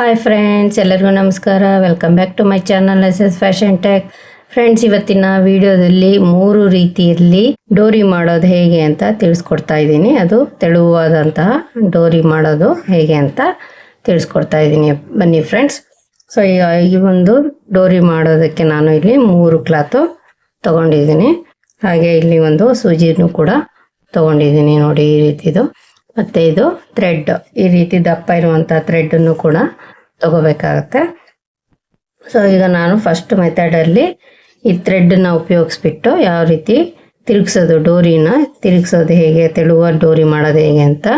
Hi friends ಎಲ್ಲರಿಗೂ ನಮಸ್ಕಾರ. Welcome back to my channel S S fashion talk friends ಇವತ್ತಿನ ವಿಡಿಯೋದಲ್ಲಿ ಮೂರು ರೀತಿಯಲ್ಲಿ ಡೋರಿ ಮಾಡೋದು ಹೇಗೆ ಅಂತ ತಿಳಿಸ್ಕೊಡ್ತಾ ಇದ್ದೀನಿ. ಅದು ತೆಳುವಾದಂತಹ ಡೋರಿ ಮಾಡೋದು ಹೇಗೆ ಅಂತ ತಿಳಿಸ್ಕೊಡ್ತಾ ಇದ್ದೀನಿ. ಬನ್ನಿ ಫ್ರೆಂಡ್ಸ್ ಸೊ ಈ ಒಂದು ಡೋರಿ ಮಾಡೋದಕ್ಕೆ ನಾನು ಇಲ್ಲಿ ಮೂರು ಕ್ಲಾತು ತಗೊಂಡಿದ್ದೀನಿ. ಹಾಗೆ ಇಲ್ಲಿ ಒಂದು ಸೂಜಿನೂ ಕೂಡ ತಗೊಂಡಿದ್ದೀನಿ ನೋಡಿ ಈ ರೀತಿದು. ಮತ್ತೆ ಇದು ಥ್ರೆಡ್ ಈ ರೀತಿ ದಪ್ಪ ಇರುವಂಥ ಥ್ರೆಡ್ಡನ್ನು ಕೂಡ ತಗೋಬೇಕಾಗತ್ತೆ. ಸೊ ಈಗ ನಾನು ಫಸ್ಟ್ ಮೆಥಡ್ ಅಲ್ಲಿ ಈ ಥ್ರೆಡ್ನ ಉಪಯೋಗಿಸ್ಬಿಟ್ಟು ಯಾವ ರೀತಿ ತಿರುಗಿಸೋದು, ಡೋರಿನ ತಿರುಗಿಸೋದು ಹೇಗೆ, ತೆಳುವ ಡೋರಿ ಮಾಡೋದು ಹೇಗೆ ಅಂತ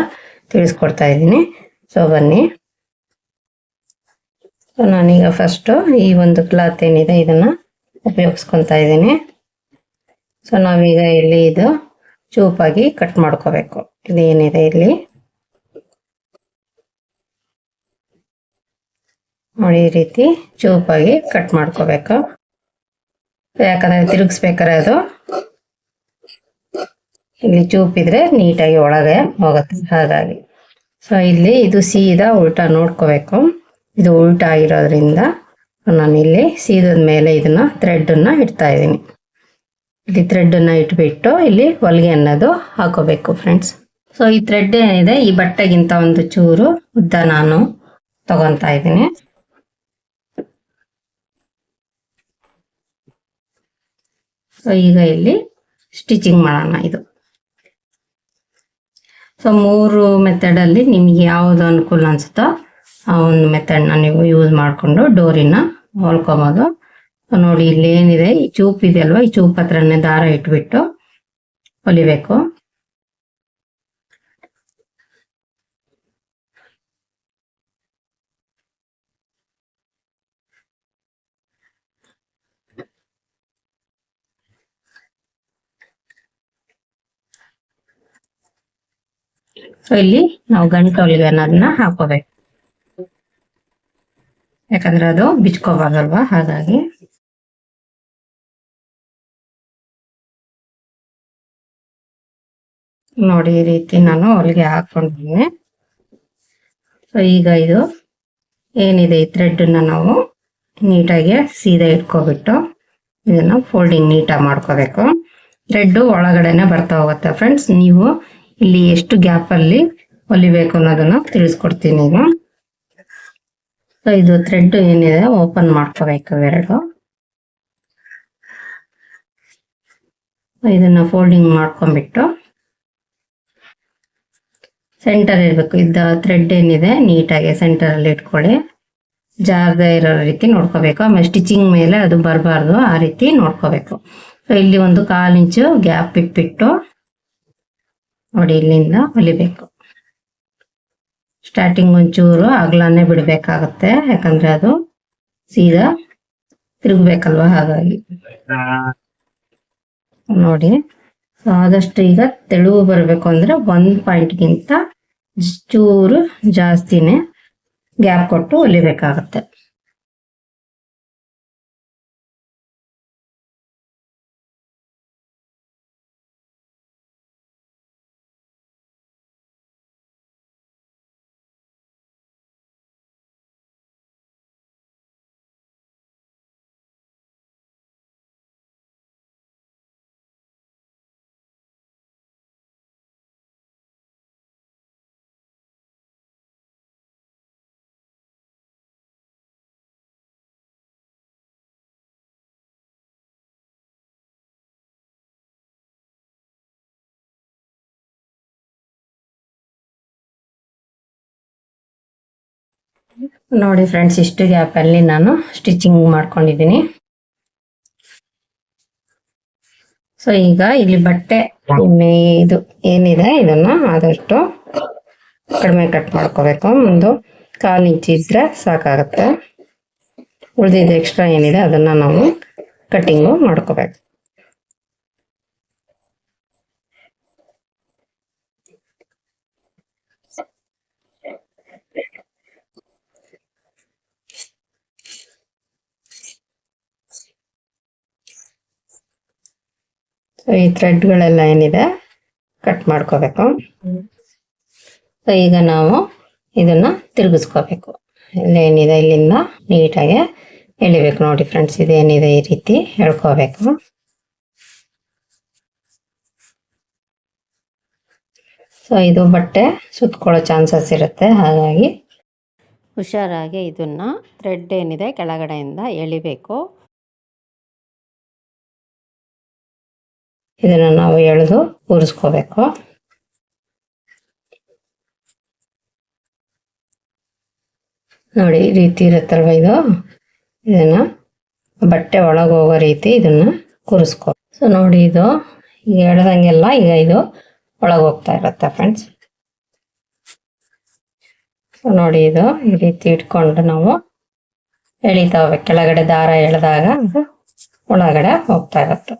ತಿಳಿಸ್ಕೊಡ್ತಾ ಇದ್ದೀನಿ. ಸೊ ಬನ್ನಿ. ಸೊ ನಾನೀಗ ಫಸ್ಟ್ ಈ ಒಂದು ಕ್ಲಾತ್ ಏನಿದೆ ಇದನ್ನ ಉಪಯೋಗಿಸ್ಕೊತಾ ಇದ್ದೀನಿ. ಸೊ ನಾವೀಗ ಇಲ್ಲಿ ಇದು ಚೂಪಾಗಿ ಕಟ್ ಮಾಡ್ಕೋಬೇಕು. ಇದೇನಿದೆ ಇಲ್ಲಿ? ನೋಡಿ ಈ ರೀತಿ ಚೂಪಾಗಿ ಕಟ್ ಮಾಡ್ಕೋಬೇಕು. ಯಾಕಂದ್ರೆ ತಿರುಗಿಸ್ಬೇಕಾರೆ ಅದು ಇಲ್ಲಿ ಚೂಪಿದ್ರೆ ನೀಟಾಗಿ ಒಳಗೆ ಹೋಗುತ್ತೆ ಹಾಗಾಗಿ. ಸೊ ಇಲ್ಲಿ ಇದು ಸೀದಾ ಉಲ್ಟಾ ನೋಡ್ಕೋಬೇಕು. ಇದು ಉಲ್ಟಾ ಆಗಿರೋದ್ರಿಂದ ನಾನು ಇಲ್ಲಿ ಸೀದದ ಮೇಲೆ ಇದನ್ನ ಥ್ರೆಡ್ ಅನ್ನ ಇಡ್ತಾ ಇದ್ದೀನಿ. ಇಲ್ಲಿ ಥ್ರೆಡ್ ಅನ್ನ ಇಟ್ಬಿಟ್ಟು ಇಲ್ಲಿ ಹೊಲಿಗೆ ಅನ್ನೋದು ಹಾಕೋಬೇಕು ಫ್ರೆಂಡ್ಸ್ ಸೊ ಈ ಥ್ರೆಡ್ ಏನಿದೆ? ಈ ಬಟ್ಟೆಗಿಂತ ಒಂದು ಚೂರು ಉದ್ದ ನಾನು ತಗೊಂತಾ ಇದ್ದೀನಿ. ಸೊ ಈಗ ಇಲ್ಲಿ ಸ್ಟಿಚಿಂಗ್ ಮಾಡೋಣ ಇದು. ಸೊ ಮೂರು ಮೆಥಡ್ ಅಲ್ಲಿ ನಿಮ್ಗೆ ಯಾವುದು ಅನುಕೂಲ ಅನ್ಸುತ್ತೋ ಆ ಒಂದು ಮೆಥಡ್ನ ನೀವು ಯೂಸ್ ಮಾಡಿಕೊಂಡು ಡೋರಿನ ಹೊಲ್ಕೊಬೋದು. ಸೊ ನೋಡಿ ಇಲ್ಲಿ ಏನಿದೆ ಈ ಚೂಪ್ ಇದೆ ಅಲ್ವಾ ಈ ಚೂಪ್ ಹತ್ರನೇ ದಾರ ಇಟ್ಬಿಟ್ಟು ಹೊಲಿಬೇಕು. ಸೊ ಇಲ್ಲಿ ನಾವು ಗಂಟು ಹೊಲಿಗೆ ಅನ್ನೋದನ್ನ ಹಾಕೋಬೇಕು. ಯಾಕಂದ್ರೆ ಅದು ಬಿಚ್ಕೋಬಾರ್ದಲ್ವಾ? ಹಾಗಾಗಿ. ನೋಡಿ, ಈ ರೀತಿ ನಾನು ಹೊಲಿಗೆ ಹಾಕೊಂಡಿದ್ದೀನಿ. ಸೊ ಈಗ ಇದು ಏನಿದೆ? ಈ ಥ್ರೆಡ್ ನಾವು ನೀಟಾಗಿ ಸೀದಾ ಇಟ್ಕೊಬಿಟ್ಟು ಇದನ್ನ ಫೋಲ್ಡಿಂಗ್ ನೀಟಾಗಿ ಮಾಡ್ಕೋಬೇಕು. ಥ್ರೆಡ್ಡು ಒಳಗಡೆನೆ ಬರ್ತಾ ಹೋಗುತ್ತೆ ಫ್ರೆಂಡ್ಸ್ ನೀವು ಇಲ್ಲಿ ಎಷ್ಟು ಗ್ಯಾಪ್ ಅಲ್ಲಿ ಹೊಲಿಬೇಕು ಅನ್ನೋದನ್ನ ತಿಳಿಸ್ಕೊಡ್ತೀನಿ ಈಗ. ಸೊ ಇದು ಥ್ರೆಡ್ ಏನಿದೆ ಓಪನ್ ಮಾಡ್ಕೋಬೇಕು ಎರಡು ಇದನ್ನ ಫೋಲ್ಡಿಂಗ್ ಮಾಡ್ಕೊಂಡ್ಬಿಟ್ಟು ಸೆಂಟರ್ ಇರಬೇಕು. ಇದ್ದ ಥ್ರೆಡ್ ಏನಿದೆ, ನೀಟಾಗಿ ಸೆಂಟರ್ ಅಲ್ಲಿ ಇಟ್ಕೊಳ್ಳಿ. ಜಾರದ ಇರೋ ರೀತಿ ನೋಡ್ಕೋಬೇಕು. ಆಮೇಲೆ ಸ್ಟಿಚಿಂಗ್ ಮೇಲೆ ಅದು ಬರಬಾರ್ದು, ಆ ರೀತಿ ನೋಡ್ಕೋಬೇಕು. ಸೊ ಇಲ್ಲಿ ಒಂದು ಕಾಲು ಇಂಚು ಗ್ಯಾಪ್ ಇಟ್ಬಿಟ್ಟು ನೋಡಿ ಇಲ್ಲಿಂದ ಹೊಲಿಬೇಕು. ಸ್ಟಾರ್ಟಿಂಗ್ ಒಂಚೂರು ಅಗ್ಲಾನೆ ಬಿಡಬೇಕಾಗತ್ತೆ ಯಾಕಂದ್ರೆ ಅದು ಸೀದಾ ತಿರುಗ್ಬೇಕಲ್ವಾ ಹಾಗಾಗಿ. ನೋಡಿ ಸೊ ಆದಷ್ಟು ಈಗ ತೆಳುವು ಬರಬೇಕು ಅಂದ್ರೆ ಒಂದ್ ಪಾಯಿಂಟ್ಗಿಂತ ಚೂರು ಜಾಸ್ತಿನೇ ಗ್ಯಾಪ್ ಕೊಟ್ಟು ಹೊಲಿಬೇಕಾಗತ್ತೆ. ನೋಡಿ ಫ್ರೆಂಡ್ಸ್ ಇಷ್ಟು ಗ್ಯಾಪ್ ಅಲ್ಲಿ ನಾನು ಸ್ಟಿಚಿಂಗ್ ಮಾಡ್ಕೊಂಡಿದ್ದೀನಿ. ಸೊ ಈಗ ಇಲ್ಲಿ ಬಟ್ಟೆ ಇದು ಏನಿದೆ, ಇದನ್ನ ಆದಷ್ಟು ಕಡಿಮೆ ಕಟ್ ಮಾಡ್ಕೋಬೇಕು. ಒಂದು ಕಾಲು ಇಂಚ್ ಇದ್ರೆ ಸಾಕಾಗತ್ತೆ. ಉಳಿದಿದ್ದು ಎಕ್ಸ್ಟ್ರಾ ಏನಿದೆ, ಅದನ್ನ ನಾವು ಕಟಿಂಗು ಮಾಡ್ಕೋಬೇಕು. ಸೊ ಈ ಥ್ರೆಡ್ಗಳೆಲ್ಲ ಏನಿದೆ ಕಟ್ ಮಾಡ್ಕೋಬೇಕು. ಸೊ ಈಗ ನಾವು ಇದನ್ನ ತಿರುಗಿಸ್ಕೋಬೇಕು. ಇಲ್ಲೇನಿದೆ ಇಲ್ಲಿಂದ ನೀಟಾಗಿ ಎಳಿಬೇಕು ನೋಡಿ ಫ್ರೆಂಡ್ಸ್ ಇದೇನಿದೆ ಈ ರೀತಿ ಹೇಳ್ಕೋಬೇಕು ಸೊ ಇದು ಬಟ್ಟೆ ಸುತ್ತಕೊಳ್ಳೋ ಚಾನ್ಸಸ್ ಇರುತ್ತೆ. ಹಾಗಾಗಿ ಹುಷಾರಾಗಿ ಇದನ್ನ ಥ್ರೆಡ್ ಏನಿದೆ, ಕೆಳಗಡೆಯಿಂದ ಎಳಿಬೇಕು. ಇದನ್ನು ನಾವು ಎಳೆದು ಕೂರಿಸ್ಕೋಬೇಕು ನೋಡಿ, ಈ ರೀತಿ ಇರುತ್ತಲ್ವ ಇದು? ಇದನ್ನ ಬಟ್ಟೆ ಒಳಗೆ ಹೋಗೋ ರೀತಿ ಇದನ್ನ ಕೂರಿಸ್ಕೊ ಸೊ ನೋಡಿ ಇದು ಈಗ ಎಳ್ದಂಗೆಲ್ಲ ಈಗ ಇದು ಒಳಗೆ ಹೋಗ್ತಾ ಇರುತ್ತೆ ಫ್ರೆಂಡ್ಸ್ ಸೊ ನೋಡಿ ಇದು ಈ ರೀತಿ ಇಟ್ಕೊಂಡು ನಾವು ಎಳಿತಾವೆ ಕೆಳಗಡೆ ದಾರ ಎಳೆದಾಗ ಒಳಗಡೆ ಹೋಗ್ತಾ ಇರುತ್ತೆ.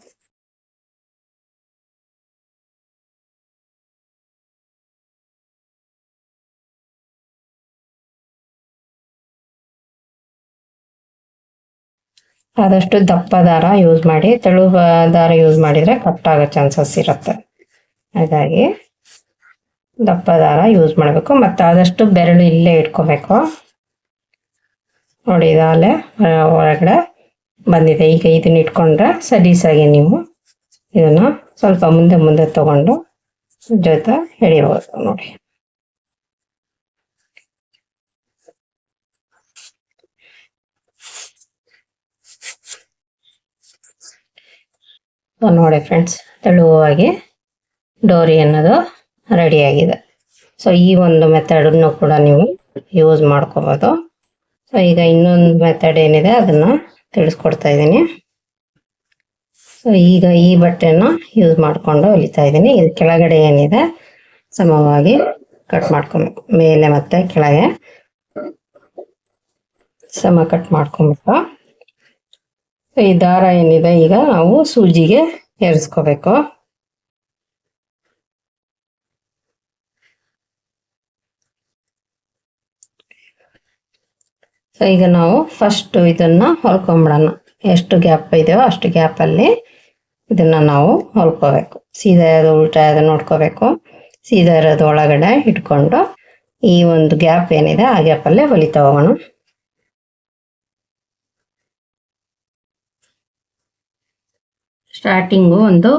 ಆದಷ್ಟು ದಪ್ಪ ದಾರ ಯೂಸ್ ಮಾಡಿ ತೆಳು ದಾರ ಯೂಸ್ ಮಾಡಿದರೆ ಕಟ್ ಆಗೋ ಚಾನ್ಸಸ್ ಇರುತ್ತೆ. ಹಾಗಾಗಿ ದಪ್ಪ ದಾರ ಯೂಸ್ ಮಾಡಬೇಕು. ಮತ್ತು ಆದಷ್ಟು ಬೆರಳು ಇಲ್ಲೇ ಇಟ್ಕೋಬೇಕು. ನೋಡಿ ಇದಾಲೆ ಒಳಗಡೆ ಬಂದಿದೆ. ಈಗ ಇದನ್ನ ಇಟ್ಕೊಂಡ್ರೆ ಸಲೀಸಾಗಿ ನೀವು ಇದನ್ನು ಸ್ವಲ್ಪ ಮುಂದೆ ಮುಂದೆ ತಗೊಂಡು ಜೊತೆ ಎಳಿಬೋದು ನೋಡಿ. ನೋಡಿ ಫ್ರೆಂಡ್ಸ್ ತೆಳುವಾಗಿ ಡೋರಿ ಅನ್ನೋದು ರೆಡಿಯಾಗಿದೆ ಸೊ ಈ ಒಂದು ಮೆಥಡನ್ನು ಕೂಡ ನೀವು ಯೂಸ್ ಮಾಡ್ಕೋಬೋದು. ಸೊ ಈಗ ಇನ್ನೊಂದು ಮೆಥಡ್ ಏನಿದೆ ಅದನ್ನು ತಿಳಿಸ್ಕೊಡ್ತಾ ಇದ್ದೀನಿ. ಸೊ ಈಗ ಈ ಬಟ್ಟೆನ ಯೂಸ್ ಮಾಡಿಕೊಂಡು ಹೊಲಿತಾ ಇದ್ದೀನಿ. ಇದು ಕೆಳಗಡೆ ಏನಿದೆ, ಸಮವಾಗಿ ಕಟ್ ಮಾಡ್ಕೊಬೇಕು. ಮೇಲೆ ಮತ್ತೆ ಕೆಳಗೆ ಸಮ ಕಟ್ ಮಾಡ್ಕೊಂಬಿಟ್ಟು ಈ ದಾರ ಏನಿದೆ? ಈಗ ನಾವು ಸೂಜಿಗೆ ಏರಿಸ್ಕೋಬೇಕು ಸೊ, ಈಗ ನಾವು ಫಸ್ಟ್ ಇದನ್ನ ಹೊಲ್ಕೊಂಬಿಡೋಣ. ಎಷ್ಟು ಗ್ಯಾಪ್ ಇದೆಯೋ ಅಷ್ಟು ಗ್ಯಾಪಲ್ಲಿ ಇದನ್ನ ನಾವು ಹೊಲ್ಕೋಬೇಕು. ಸೀದಾ ಇರೋದು ಉಲ್ಟಾ ಇರೋದು ನೋಡ್ಕೋಬೇಕು. ಸೀದಾ ಇರೋದು ಒಳಗಡೆ ಇಟ್ಕೊಂಡು ಈ ಒಂದು ಗ್ಯಾಪ್ ಏನಿದೆ ಆ ಗ್ಯಾಪಲ್ಲೇ ಹೊಲಿತಾ ಹೋಗೋಣ. ಸ್ಟಾರ್ಟಿಂಗು ಒಂದು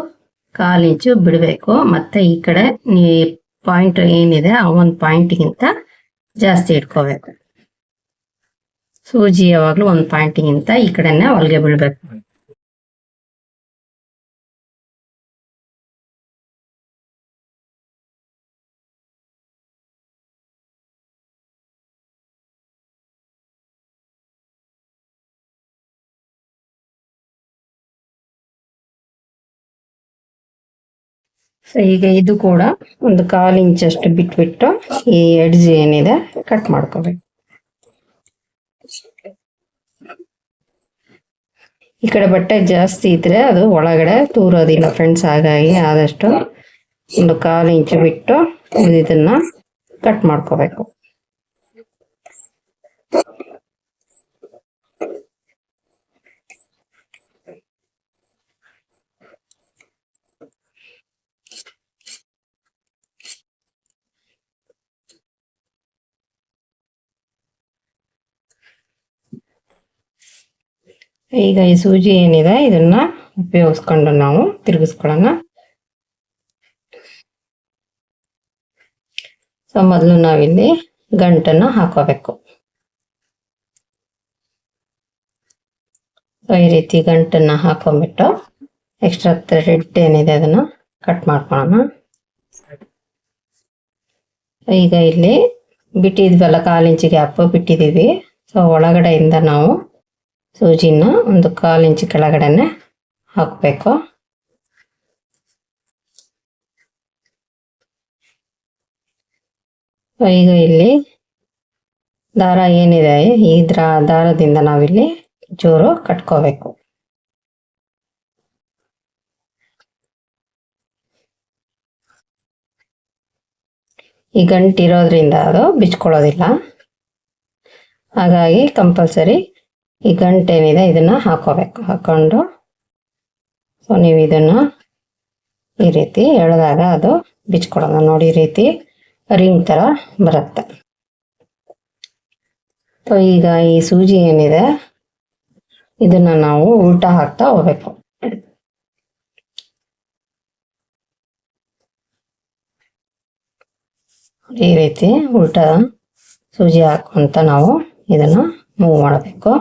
ಕಾಲು ಇಂಚು ಬಿಡಬೇಕು. ಮತ್ತೆ ಈ ಕಡೆ ನೀ ಪಾಯಿಂಟ್ ಏನಿದೆ, ಆ ಒಂದು ಪಾಯಿಂಟ್ಗಿಂತ ಜಾಸ್ತಿ ಇಟ್ಕೋಬೇಕು. ಸೂಜಿ ಯಾವಾಗಲೂ ಒಂದು ಪಾಯಿಂಟ್ಗಿಂತ ಈ ಕಡೆನೆ ಹೊಲಿಗೆ ಬೀಳ್ಬೇಕು ಸೊ ಈಗ ಇದು ಕೂಡ ಒಂದು ಕಾಲು ಇಂಚಷ್ಟು ಬಿಟ್ಬಿಟ್ಟು ಈ ಎಡ್ಜ್ ಏನಿದೆ ಕಟ್ ಮಾಡ್ಕೋಬೇಕು. ಈ ಕಡೆ ಬಟ್ಟೆ ಜಾಸ್ತಿ ಇದ್ರೆ ಅದು ಒಳಗಡೆ ತೂರೋದಿಲ್ಲ ಫ್ರೆಂಡ್ಸ್ ಹಾಗಾಗಿ ಆದಷ್ಟು ಒಂದು ಕಾಲು ಇಂಚು ಬಿಟ್ಟು ಇದನ್ನ ಕಟ್ ಮಾಡ್ಕೋಬೇಕು. ಈಗ ಈ ಸೂಜಿ ಏನಿದೆ, ಇದನ್ನ ಉಪಯೋಗಿಸ್ಕೊಂಡು ನಾವು ತಿರುಗಿಸ್ಕೊಳ್ಳೋಣ. ಸೊ, ಮೊದಲು ನಾವಿಲ್ಲಿ ಗಂಟನ್ನ ಹಾಕೋಬೇಕು. ಸೊ, ಈ ರೀತಿ ಗಂಟನ್ನ ಹಾಕೊಂಡ್ಬಿಟ್ಟು ಎಕ್ಸ್ಟ್ರಾ ಥ್ರೆಡ್ ಏನಿದೆ ಅದನ್ನ ಕಟ್ ಮಾಡ್ಕೊಳ್ಳೋಣ. ಈಗ ಇಲ್ಲಿ ಬಿಟ್ಟಿದ್ವಲ್ಲ ಕಾಲು ಇಂಚ್ ಗ್ಯಾಪ್ ಬಿಟ್ಟಿದ್ದೀವಿ. ಸೊ, ಒಳಗಡೆಯಿಂದ ನಾವು ಸೂಜಿನ ಒಂದು ಕಾಲು ಇಂಚು ಕೆಳಗಡೆನೆ ಹಾಕಬೇಕು. ಈಗ ಇಲ್ಲಿ ದಾರ ಏನಿದೆ, ಈ ದ್ರ, ದಾರದಿಂದ ನಾವಿಲ್ಲಿ ಚೂರು ಕಟ್ಕೋಬೇಕು. ಈ ಗಂಟಿರೋದ್ರಿಂದ ಅದು ಬಿಚ್ಕೊಳ್ಳೋದಿಲ್ಲ. ಹಾಗಾಗಿ ಕಂಪಲ್ಸರಿ ಈ ಗಂಟೆ ಏನಿದೆ ಇದನ್ನ ಹಾಕೋಬೇಕು. ಹಾಕೊಂಡು ಸೊ ನೀವು ಇದನ್ನ ಈ ರೀತಿ ಎಳೆದಾಗ ಅದು ಬಿಚ್ಕೊಡೋದು ನೋಡಿ ಈ ರೀತಿ ರಿಂಗ್ ತರ ಬರುತ್ತೆ. ಸೊ ಈಗ ಈ ಸೂಜಿ ಏನಿದೆ, ಇದನ್ನ ನಾವು ಉಲ್ಟಾ ಹಾಕ್ತಾ ಹೋಗ್ಬೇಕು. ಈ ರೀತಿ ಉಲ್ಟಾ ಸೂಜಿ ಹಾಕೊಂತ ನಾವು ಇದನ್ನ ಮೂವ್ ಮಾಡಬೇಕು.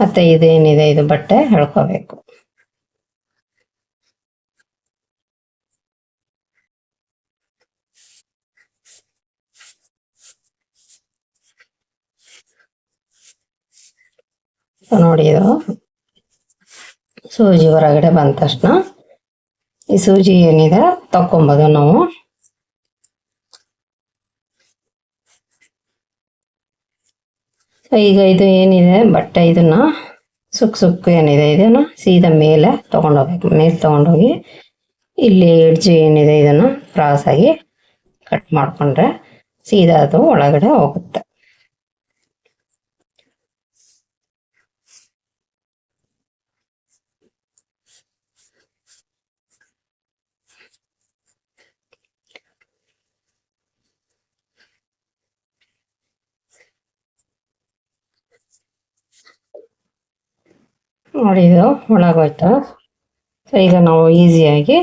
ಮತ್ತೆ ಇದೇನಿದೆ? ಇದು ಬಟ್ಟೆ ಎಳ್ಕೋಬೇಕು. ನೋಡಿ ಇದು. ಸೂಜಿ ಹೊರಗಡೆ ಬಂದ ತಕ್ಷಣ ಈ ಸೂಜಿ ಏನಿದೆ? ತಕ್ಕೊಂಬೋದು ನಾವು. ಈಗ ಇದು ಏನಿದೆ, ಬಟ್ಟೆ ಇದನ್ನ ಸುಕ್ ಸುಕ್ಕು ಏನಿದೆ, ಇದನ್ನ ಸೀದಾ ಮೇಲೆ ತಗೊಂಡೋಗ್ಬೇಕು. ಮೇಲೆ ತಗೊಂಡೋಗಿ ಇಲ್ಲಿ ಎಡ್ಜ್ ಏನಿದೆ, ಇದನ್ನ ಕ್ರಾಸ್ ಆಗಿ ಕಟ್ ಮಾಡ್ಕೊಂಡ್ರೆ ಸೀದಾ ಅದು ಒಳಗಡೆ ಹೋಗುತ್ತೆ. ನೋಡಿ ಇದು ಒಳಗೋಯ್ತು ಸೊ ಈಗ ನಾವು ಈಸಿಯಾಗಿ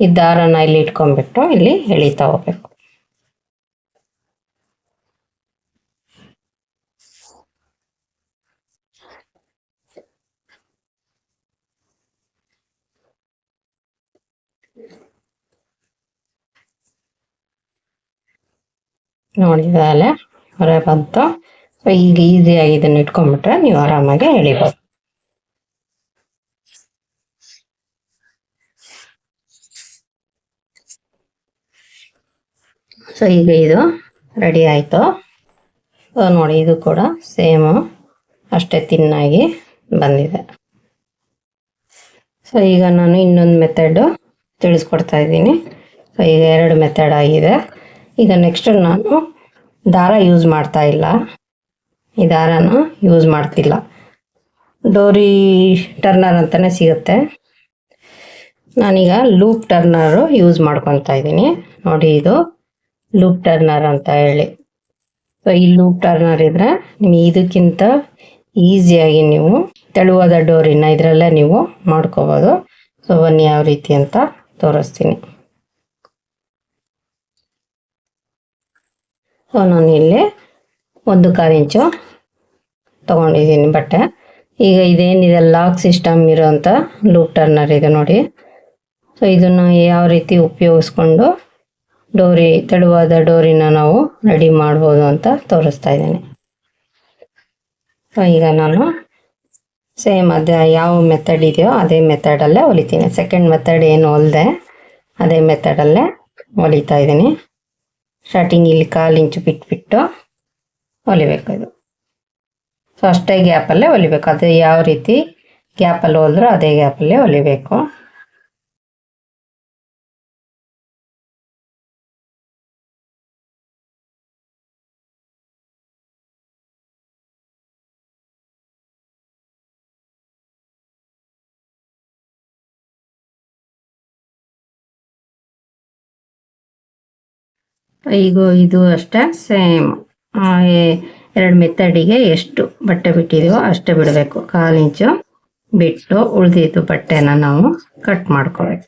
ಈ ದಾರನ ಇಲ್ಲಿ ಇಟ್ಕೊಂಡ್ಬಿಟ್ಟು ಇಲ್ಲಿ ಎಳಿತಾ ಹೋಗ್ಬೇಕು. ನೋಡಿದಾಲೆ ಹೊರ ಬಂತು. ಸೊ ಈಗ ಈಸಿಯಾಗಿ ಇದನ್ನು ಇಟ್ಕೊಂಡ್ಬಿಟ್ರೆ ನೀವು ಆರಾಮಾಗಿ ಎಳಿಬೋದು. ಸೊ ಈಗ ಇದು ರೆಡಿ ಆಯಿತು. ಸೊ ನೋಡಿ ಇದು ಕೂಡ ಸೇಮು ಅಷ್ಟೇ ತಿನ್ನಾಗಿ ಬಂದಿದೆ. ಸೊ ಈಗ ನಾನು ಇನ್ನೊಂದು ಮೆಥಡು ತಿಳಿಸ್ಕೊಡ್ತಾ ಇದ್ದೀನಿ. ಸೊ ಈಗ ಎರಡು ಮೆಥಡ್ ಆಗಿದೆ. ಈಗ ನೆಕ್ಸ್ಟ್ ನಾನು ದಾರ ಯೂಸ್ ಮಾಡ್ತಾ ಇಲ್ಲ. ಈ ದಾರನ ಯೂಸ್ ಮಾಡ್ತಿಲ್ಲ. ಡೋರಿ ಟರ್ನರ್ ಅಂತಲೇ ಸಿಗುತ್ತೆ. ನಾನೀಗ ಲೂಪ್ ಟರ್ನರು ಯೂಸ್ ಮಾಡ್ಕೊತಾ ಇದ್ದೀನಿ. ನೋಡಿ ಇದು ಲೂಪ್ ಟರ್ನರ್ ಅಂತ ಹೇಳಿ. ಸೊ ಈ ಲೂಪ್ ಟರ್ನರ್ ಇದ್ರೆ ನಿಮಗೆ ಇದಕ್ಕಿಂತ ಈಸಿಯಾಗಿ ನೀವು ತೆಳುವಾದ ಡೋರಿನ ಇದರಲ್ಲೇ ನೀವು ಮಾಡ್ಕೋಬೋದು. ಸೊ ಬನ್ನಿ ಯಾವ ರೀತಿ ಅಂತ ತೋರಿಸ್ತೀನಿ. ಸೊ ನಾನು ಇಲ್ಲಿ ಒಂದು ಕಾಲು ಇಂಚು ತೊಗೊಂಡಿದ್ದೀನಿ ಬಟ್ಟೆ. ಈಗ ಇದೇನಿದೆ? ಲಾಕ್ ಸಿಸ್ಟಮ್ ಇರೋಂಥ ಲೂಪ್ ಟರ್ನರ್ ಇದೆ ನೋಡಿ. ಸೊ ಇದನ್ನು ಯಾವ ರೀತಿ ಉಪಯೋಗಿಸ್ಕೊಂಡು ಡೋರಿ, ತೆಳುವಾದ ಡೋರಿನ ನಾವು ರೆಡಿ ಮಾಡ್ಬೋದು ಅಂತ ತೋರಿಸ್ತಾ ಇದ್ದೀನಿ. ಈಗ ನಾನು ಸೇಮ್ ಅದೇ ಯಾವ ಮೆಥಡ್ ಇದೆಯೋ ಅದೇ ಮೆಥಡಲ್ಲೇ ಹೊಲಿತೀನಿ. ಸೆಕೆಂಡ್ ಮೆಥಡ್ ಏನು ಹೊಲಿದೆ ಅದೇ ಮೆಥಡಲ್ಲೇ ಹೊಲಿತಾ ಇದ್ದೀನಿ. ಸ್ಟಾರ್ಟಿಂಗ್ ಇಲ್ಲಿ ಕಾಲು ಇಂಚು ಬಿಟ್ಬಿಟ್ಟು ಹೊಲಿಬೇಕು ಇದು. ಸೊ ಅಷ್ಟೇ ಗ್ಯಾಪಲ್ಲೇ ಹೊಲಿಬೇಕು. ಅದೇ ಯಾವ ರೀತಿ ಗ್ಯಾಪಲ್ಲಿ ಹೋದ್ರೂ ಅದೇ ಗ್ಯಾಪಲ್ಲೇ ಹೊಲಿಬೇಕು. ಈಗ ಇದು ಅಷ್ಟೇ ಸೇಮ್ ಎರಡು ಮೆತ್ತಡಿಗೆ ಎಷ್ಟು ಬಟ್ಟೆ ಬಿಟ್ಟಿದೀವೋ ಅಷ್ಟೇ ಬಿಡಬೇಕು. ಕಾಲು ಇಂಚು ಬಿಟ್ಟು ಉಳಿದಿದ್ದು ಬಟ್ಟೆನ ನಾವು ಕಟ್ ಮಾಡ್ಕೋಬೇಕು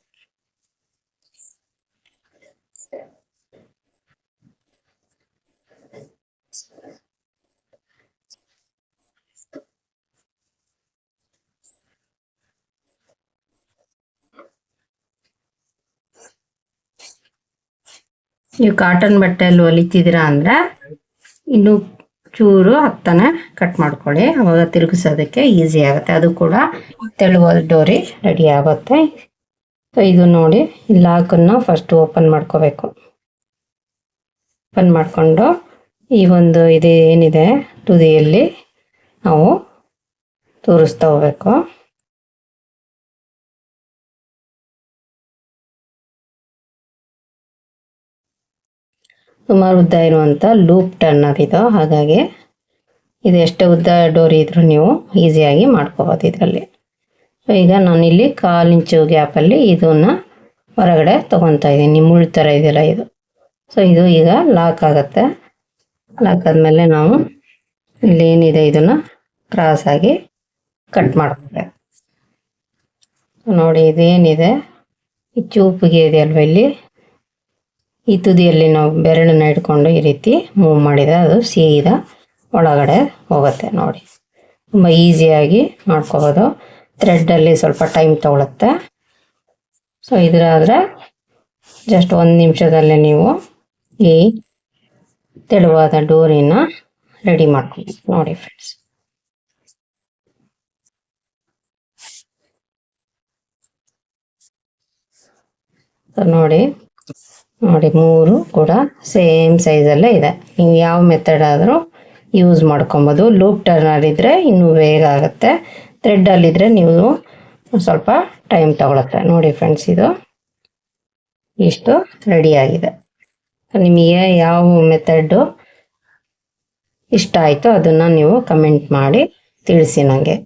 ನೀವು ಕಾಟನ್ ಬಟ್ಟೆಯಲ್ಲಿ ಹೊಲಿತಿದ್ದೀರಾ ಅಂದ್ರೆ ಇನ್ನು ಚೂರು ಹತ್ತನೆ ಕಟ್ ಮಾಡ್ಕೊಳ್ಳಿ. ಅವಾಗ ತಿರುಗಿಸೋದಕ್ಕೆ ಈಸಿ ಆಗುತ್ತೆ. ಅದು ಕೂಡ ತೆಳುವಾದ ಡೋರಿ ರೆಡಿ ಆಗುತ್ತೆ. ಸೊ ಇದು ನೋಡಿ ಲಾಕನ್ನು ಫಸ್ಟ್ ಓಪನ್ ಮಾಡ್ಕೋಬೇಕು. ಓಪನ್ ಮಾಡಿಕೊಂಡು ಈ ಒಂದು ಇದು ಏನಿದೆ ತುದಿಯಲ್ಲಿ ನಾವು ತೋರಿಸ್ತಾ ಹೋಗ್ಬೇಕು. ಸುಮಾರು ಉದ್ದ ಇರುವಂಥ ಲೂಪ್ ಟರ್ನರ್ ಇದು. ಹಾಗಾಗಿ ಇದು ಎಷ್ಟು ಉದ್ದ ಡೋರಿ ಇದ್ರೂ ನೀವು ಈಸಿಯಾಗಿ ಮಾಡ್ಕೋಬೋದು ಇದರಲ್ಲಿ. ಸೊ ಈಗ ನಾನಿಲ್ಲಿ ಕಾಲು ಇಂಚು ಗ್ಯಾಪಲ್ಲಿ ಇದನ್ನು ಹೊರಗಡೆ ತೊಗೊತಾ ಇದ್ದೀನಿ. ಮುಳ್ಳು ಥರ ಇದೆಯಲ್ಲ ಇದು. ಸೊ ಇದು ಈಗ ಲಾಕ್ ಆಗುತ್ತೆ. ಲಾಕ್ ಆದಮೇಲೆ ನಾವು ಇಲ್ಲೇನಿದೆ ಇದನ್ನ ಕ್ರಾಸ್ ಆಗಿ ಕಟ್ ಮಾಡ್ಕೊಂಡೆ ನೋಡಿ ಇದೇನಿದೆ. ಈ ಚೂಪಿಗೆ ಇದೆಯಲ್ವ ಇಲ್ಲಿ? ಈ ತುದಿಯಲ್ಲಿ ನಾವು ಬೆರಳನ್ನ ಇಟ್ಕೊಂಡು ಈ ರೀತಿ ಮೂವ್ ಮಾಡಿದರೆ ಅದು ಸೀದಾ ಒಳಗಡೆ ಹೋಗುತ್ತೆ ನೋಡಿ. ತುಂಬ ಈಸಿಯಾಗಿ ಮಾಡ್ಕೋಬೋದು. ಥ್ರೆಡ್ಡಲ್ಲಿ ಸ್ವಲ್ಪ ಟೈಮ್ ತಗೊಳುತ್ತೆ. ಸೊ ಇದರಾದರೆ ಜಸ್ಟ್ ಒಂದು ನಿಮಿಷದಲ್ಲೇ ನೀವು ಈ ತೆಳುವಾದ ಡೋರಿನ ರೆಡಿ ಮಾಡ್ಕೊಂಡು ನೋಡಿ ಫ್ರೆಂಡ್ಸ್ ನೋಡಿ. ನೋಡಿ, ಮೂರು ಕೂಡ ಸೇಮ್ ಸೈಜಲ್ಲೇ ಇದೆ. ನೀವು ಯಾವ ಮೆಥಡ್ ಆದರೂ ಯೂಸ್ ಮಾಡ್ಕೊಬೋದು. ಲೂಪ್ ಟರ್ನರ್ ಇದ್ದರೆ ಇನ್ನೂ ಬೇಗ ಆಗುತ್ತೆ. ಥ್ರೆಡ್ಡಲ್ಲಿದ್ದರೆ ನೀವು ಸ್ವಲ್ಪ ಟೈಮ್ ತಗೊಳುತ್ತೆ. ನೋಡಿ ಫ್ರೆಂಡ್ಸ್ ಇದು ಇಷ್ಟು ರೆಡಿಯಾಗಿದೆ ನಿಮಗೆ ಯಾವ ಮೆಥಡ್ಡು ಇಷ್ಟ ಆಯಿತು ಅದನ್ನು ನೀವು ಕಮೆಂಟ್ ಮಾಡಿ ತಿಳಿಸಿ ನನಗೆ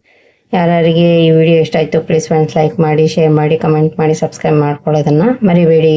ಯಾರ್ಯಾರಿಗೆ ಈ ವಿಡಿಯೋ ಇಷ್ಟ ಆಯಿತು ಪ್ಲೀಸ್ ಫ್ರೆಂಡ್ಸ್ ಲೈಕ್ ಮಾಡಿ ಶೇರ್ ಮಾಡಿ ಕಮೆಂಟ್ ಮಾಡಿ ಸಬ್ಸ್ಕ್ರೈಬ್ ಮಾಡ್ಕೊಳ್ಳೋದನ್ನು ಮರಿಬೇಡಿ.